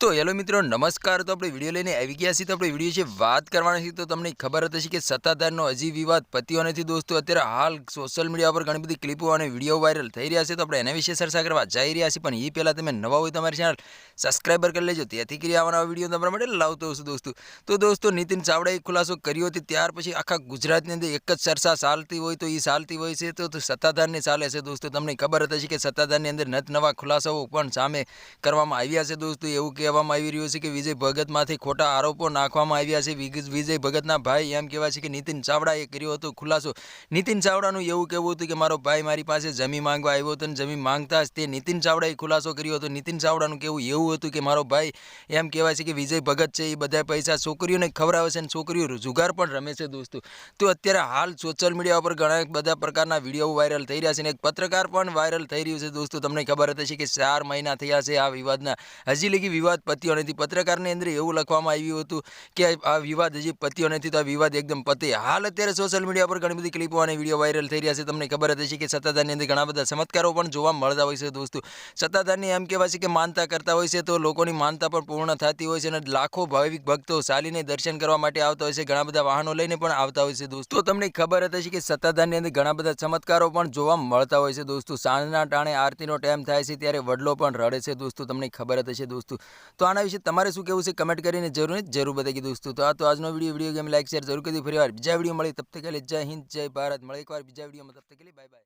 તો હેલો મિત્રો, નમસ્કાર. તો આપણે વીડિયો લઈને આવી ગયા છીએ. તો આપણે વીડિયો છે વાત કરવાની છે તો તમને ખબર હતી કે સત્તાધારનો હજી વિવાદ પત્યો નથી દોસ્તો. અત્યારે હાલ સોશિયલ મીડિયા પર ઘણી બધી ક્લિપો અને વીડિયો વાયરલ થઈ રહ્યા છે. તો આપણે એના વિશે ચર્ચા કરવા જઈ રહ્યા છીએ. પણ એ પહેલાં તમે નવા હોય તમારી ચેનલ સબસ્ક્રાઈબર કરી લેજો. તેથી કરી આવવાના વીડિયો તમારા માટે લાવતો હશું દોસ્તો. તો દોસ્તો, નીતિન ચાવડાએ ખુલાસો કર્યો હતો. ત્યાર પછી આખા ગુજરાતની અંદર એક જ ચર્ચા ચાલતી હોય તો એ ચાલતી હોય છે. તો સત્તાધારને ચાલે છે દોસ્તો. તમને ખબર હતી કે સત્તાધારની અંદર નત નવા ખુલાસાઓ પણ સામે કરવામાં આવ્યા છે દોસ્તો. એવું કહેવામાં આવી રહ્યું છે કે વિજય ભગતમાંથી ખોટા આરોપો નાખવામાં આવ્યા છે. વિજય ભગતના ભાઈ એમ કહેવાય છે કે નીતિન ચાવડાએ કર્યો હતો ખુલાસો. નીતિન ચાવડાનું એવું કહેવું હતું કે મારો ભાઈ મારી પાસે જમીન માંગવા આવ્યો હતો અને જમીન માંગતા જ તે નીતિન ચાવડાએ ખુલાસો કર્યો હતો. નીતિન ચાવડાનું કહેવું એવું હતું કે મારો ભાઈ એમ કહેવાય છે કે વિજય ભગત છે એ બધા પૈસા છોકરીઓને ખવડાવે છે અને છોકરીઓ જુગાર પણ રમે છે દોસ્તો. તો અત્યારે હાલ સોશિયલ મીડિયા પર ઘણા બધા પ્રકારના વીડિયો વાયરલ થઈ રહ્યા છે અને એક પત્રકાર પણ વાયરલ થઈ રહ્યું છે દોસ્તો. તમને ખબર હતી કે ચાર મહિના થયા છે આ વિવાદના. હજી લગી વિવાદ પત્યો નથી પત્રકારની અંદર એવું લખવામાં આવ્યું હતું કે આ વિવાદ હજી પત્યો નથી તો આ વિવાદ એકદમ પતે. હાલ અત્યારે સોશિયલ મીડિયા પર ઘણી બધી ક્લિપો અને વીડિયો વાયરલ થઈ રહ્યા છે. તમને ખબર જ હશે કે સત્તાધારની અંદર ઘણા બધા ચમત્કારો પણ જોવા મળતા હોય છે દોસ્તો. સત્તાધારની એમ કહેવાય છે કે માનતા કરતા હોય છે તો લોકોની માનતા પણ પૂર્ણ થતી હોય છે અને લાખો ભાવિક ભક્તો ચાલીને દર્શન કરવા માટે આવતા હોય છે. ઘણા બધા વાહનો લઈને પણ આવતા હોય છે દોસ્તો. તમને ખબર હશે કે સત્તાધારની અંદર ઘણા બધા ચમત્કારો પણ જોવા મળતા હોય છે દોસ્તો. સાંજના ટાણે આરતીનો ટાઈમ થાય છે ત્યારે વડલો પણ રડે છે દોસ્તો. તમને ખબર જ હશે દોસ્તો. તો આના વિશે તમારે શું કહેવું છે કમેન્ટ કરીને જરૂર જરૂર બતાવી દોસ્તો. તો આ તો આજનો video video game like share જરૂર કરી ફરી વાર બીજા વીડિયો મળે, તબ તક લે, જય હિન્દ, જય ભારત. મળે એકવાર બીજા વિડીયોમાં તબ તક બાય બાય